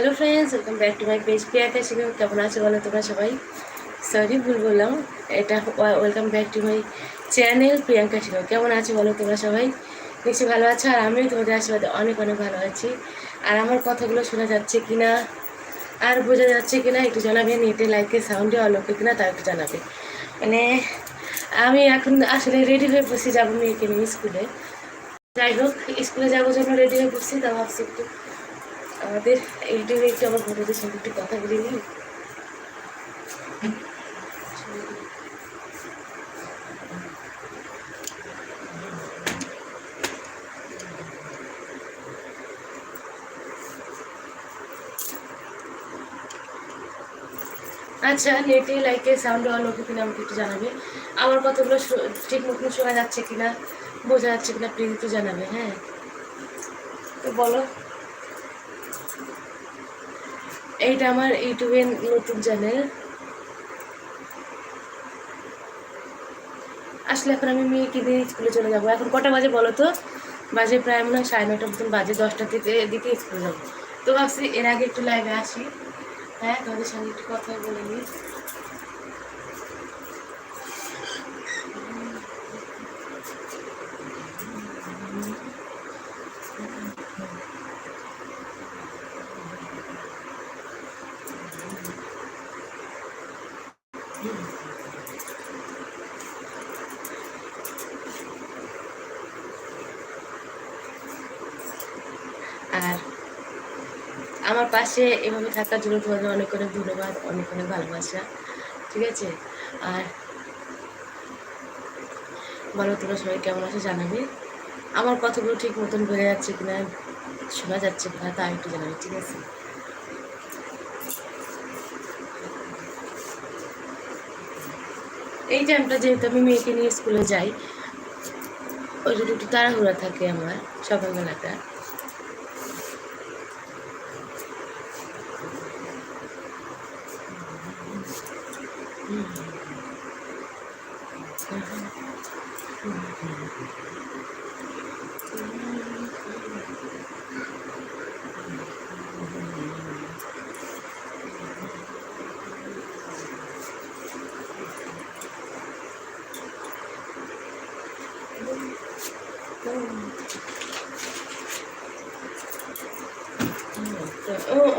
Hello friends welcome back to my page Priyanka শিখে কেমন আছো বলো তোমরা সবাই? সরি ভুল বললাম। এটা welcome back to my channel Priyanka শিখো কেমন আছো বলো তোমরা সবাই? নিশ্চয়ই ভালো আছো আর আমিও তোমাদের আশীর্বাদে অনেক অনেক ভালো আছি। আর আমার কথাগুলো শোনা যাচ্ছে কি না আর বোঝা যাচ্ছে কি না একটু জানাবে, নেটে লাইকে সাউন্ডে অলোকে কিনা তা একটু জানাবে। মানে আমি এখন আসলে রেডি হয়ে বসে যাব মেয়েকে নিয়ে স্কুলে। যাই হোক, স্কুলে যাব জন্য রেডি হয়ে বসছি তা ভাবছি একটু আমাদের ইউটিউবে একটু আমার বন্ধুদের সঙ্গে একটু কথা বলে নিই। আচ্ছা নেটে লাইকে সাউন্ড অল ওকে কিনা আমাকে একটু জানাবে। আমার কথাগুলো ঠিক মতন শোনা যাচ্ছে কিনা, বোঝা যাচ্ছে কিনা প্লিজ একটু জানাবে হ্যাঁ। তো বলো। এইটা আমার ইউটিউবে নতুন চ্যানেল। আসলে এখন আমি মেয়েকে দিয়ে স্কুলে চলে যাব। এখন কটা বাজে বলো তো? বাজে প্রায় মনে হয় সাড়ে নটার মতন, বাজে দশটা থেকে দিকে স্কুলে যাব। তো ভাবছি এর আগে একটু লাইভে আসি। হ্যাঁ তোমাদের সঙ্গে একটু কথা বলে নিই। আর আমার পাশে এভাবে থাকার জন্য তোমাদের অনেক অনেক ধন্যবাদ, অনেক অনেক ভালোবাসা, ঠিক আছে? আর বলো তোমরা সবাই কেমন আছো জানাবে। আমার কথাগুলো ঠিক মতন বোঝা যাচ্ছে কিনা শোনা যাচ্ছে কিনা তা একটু জানাবে, ঠিক আছে? এই টাইমটা যেহেতু আমি মেয়েকে নিয়ে স্কুলে যাই, ওই জন্য একটু তাড়াহুড়া থাকে আমার সকালবেলাটা। ও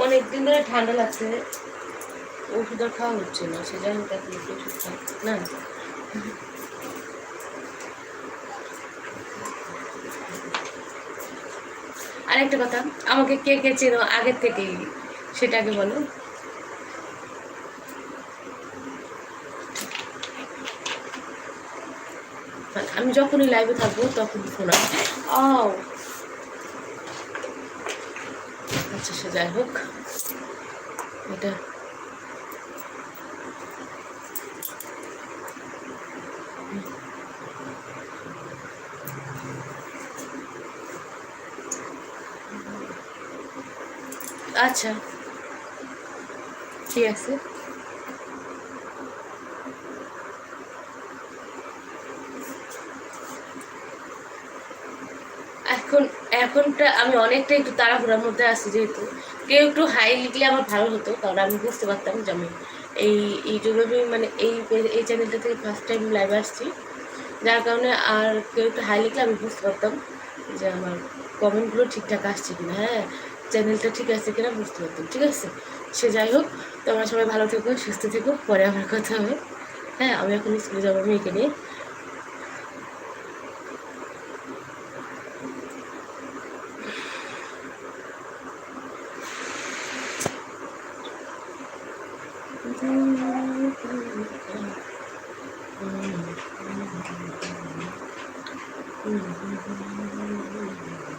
অনেক দিন ধরে ঠান্ডা লাগছে। ওষুধ আর খাওয়া হচ্ছে না সে যাই হোক এখন একটু ওষুধ না। আরেকটা কথা আমাকে কে কে চেনো আগের থেকেই? সেটাকে বলো। আমি যখনই লাইভে থাকব তখন ফোন আসবে আচ্ছা সে যাই হোক। এটা আচ্ছা। ঠিক আছে। এখন, এখনটা আমি অনেকটা একটু তাড়াহুড়ার মধ্যে আছি যেহেতু। কেউ একটু হাই লিখলে আমার ভালো হতো, কারণ আমি বুঝতে পারতাম যে আমি এই ইউটিউবে আমি মানে এই এই চ্যানেলটা থেকে ফার্স্ট টাইম লাইভে আসছি। যার কারণে আর কেউ একটু হাই লিখলে আমি বুঝতে পারতাম যে আমার কমেন্টগুলো ঠিকঠাক আসছে কিনা হ্যাঁ। চ্যানেলটা ঠিক আছে কিনা বুঝতে পারতাম, ঠিক আছে সে যাই হোক, তোমরা সবাই ভালো থেকো, সুস্থ থেকো, পরে আমার কথা হবে হ্যাঁ আমি এখন স্কুলে যাব মেয়েকে নিয়ে Mm-hmm.